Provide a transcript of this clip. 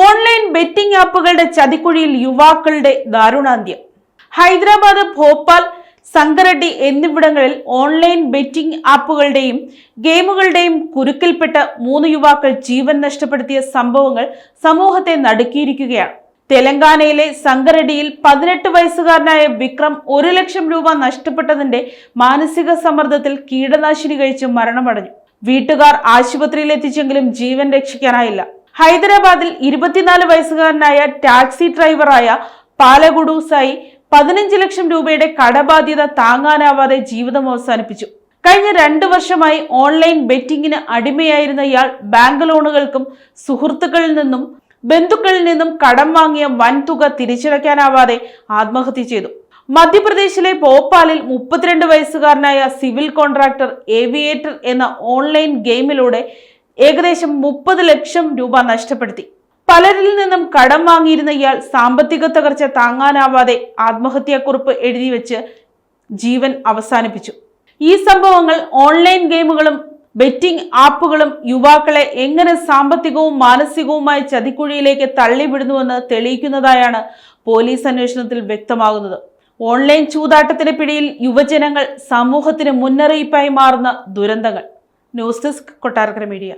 Online betting ആപ്പുകളുടെ ചതിക്കുഴിയിൽ യുവാക്കളുടെ ദാരുണാന്ത്യം. ഹൈദരാബാദ് ഭോപ്പാൽ സംഗറെഡ്ഡി എന്നിവിടങ്ങളിൽ ഓൺലൈൻ ബെറ്റിംഗ് ആപ്പുകളുടെയും ഗെയിമുകളുടെയും കുരുക്കിൽപ്പെട്ട മൂന്ന് യുവാക്കൾ ജീവൻ നഷ്ടപ്പെടുത്തിയ സംഭവങ്ങൾ സമൂഹത്തെ നടുക്കിയിരിക്കുകയാണ്. തെലങ്കാനയിലെ സംഗറെഡിയിൽ പതിനെട്ട് വയസ്സുകാരനായ വിക്രം ഒരു ലക്ഷം രൂപ നഷ്ടപ്പെട്ടതിന്റെ മാനസിക സമ്മർദ്ദത്തിൽ കീടനാശിനി കഴിച്ച് മരണമടഞ്ഞു. വീട്ടുകാർ ആശുപത്രിയിൽ എത്തിച്ചെങ്കിലും ജീവൻ രക്ഷിക്കാനായില്ല. ഹൈദരാബാദിൽ ഇരുപത്തിനാല് വയസ്സുകാരനായ ടാക്സി ഡ്രൈവറായ പാലഗുഡു സായി പതിനഞ്ച് ലക്ഷം രൂപയുടെ കടബാധ്യത താങ്ങാനാവാതെ ജീവിതം അവസാനിപ്പിച്ചു. കഴിഞ്ഞ രണ്ടു വർഷമായി ഓൺലൈൻ ബെറ്റിംഗിന് അടിമയായിരുന്ന ഇയാൾ ബാങ്ക് ലോണുകൾക്കും സുഹൃത്തുക്കളിൽ നിന്നും ബന്ധുക്കളിൽ നിന്നും കടം വാങ്ങിയ വൻതുക തിരിച്ചടയ്ക്കാനാവാതെ ആത്മഹത്യ ചെയ്തു. മധ്യപ്രദേശിലെ ഭോപ്പാലിൽ മുപ്പത്തിരണ്ട് വയസ്സുകാരനായ സിവിൽ കോൺട്രാക്ടർ ഏവിയേറ്റർ എന്ന ഓൺലൈൻ ഗെയിമിലൂടെ ഏകദേശം മുപ്പത് ലക്ഷം രൂപ നഷ്ടപ്പെടുത്തി. പലരിൽ നിന്നും കടം വാങ്ങിയിരുന്ന ഇയാൾ സാമ്പത്തിക തകർച്ച താങ്ങാനാവാതെ ആത്മഹത്യാക്കുറിപ്പ് എഴുതി വെച്ച് ജീവൻ അവസാനിപ്പിച്ചു. ഈ സംഭവങ്ങൾ ഓൺലൈൻ ഗെയിമുകളും ബെറ്റിംഗ് ആപ്പുകളും യുവാക്കളെ എങ്ങനെ സാമ്പത്തികവും മാനസികവുമായ ചതിക്കുഴിയിലേക്ക് തള്ളിവിടുന്നുവെന്ന് തെളിയിക്കുന്നതായാണ് പോലീസ് അന്വേഷണത്തിൽ വ്യക്തമാകുന്നത്. ഓൺലൈൻ ചൂതാട്ടത്തിന് പിടിയിൽ യുവജനങ്ങൾ സമൂഹത്തിന് മുന്നറിയിപ്പായി മാറുന്ന ദുരന്തങ്ങൾ. News desk Kottarakkara media